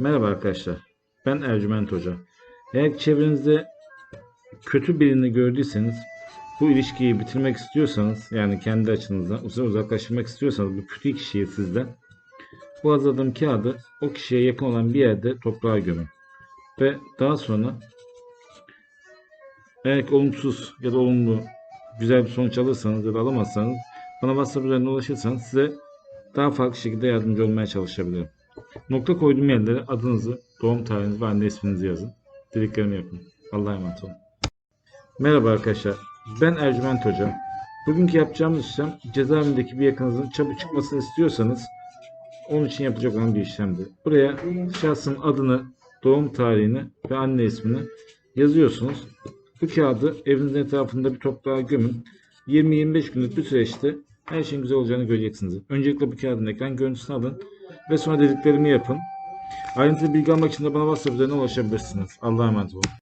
Merhaba arkadaşlar. Ben Ercüment Hoca. Eğer çevrenizde kötü birini gördüyseniz bu ilişkiyi bitirmek istiyorsanız yani kendi açınızdan uzak uzaklaştırmak istiyorsanız bu kötü kişiyi sizden bu hazırladığım kağıdı o kişiye yakın olan bir yerde toprağa gömün. Ve daha sonra eğer olumsuz ya da olumlu güzel bir sonuç alırsanız ya da alamazsanız bana WhatsApp üzerinden ulaşırsanız size daha farklı şekilde yardımcı olmaya çalışabilirim. Nokta koyduğum yerlere adınızı, doğum tarihinizi ve anne isminizi yazın. Dediklerimi yapın. Allah'a emanet olun. Merhaba arkadaşlar. Ben Ercüment Hoca. Bugünkü yapacağımız işlem cezaevindeki bir yakınızın çabuk çıkmasını istiyorsanız onun için yapılacak olan bir işlemdir. Buraya şahsın adını, doğum tarihini ve anne ismini yazıyorsunuz. Bu kağıdı evinizin etrafında bir toprağa gömün. 20-25 günlük bir süreçte her şeyin güzel olacağını göreceksiniz. Öncelikle bu kağıdın ekran görüntüsünü alın ve sonra dediklerimi yapın. Ayrıntılı bilgi almak için de bana WhatsApp üzerinden ulaşabilirsiniz. Allah'a emanet olun.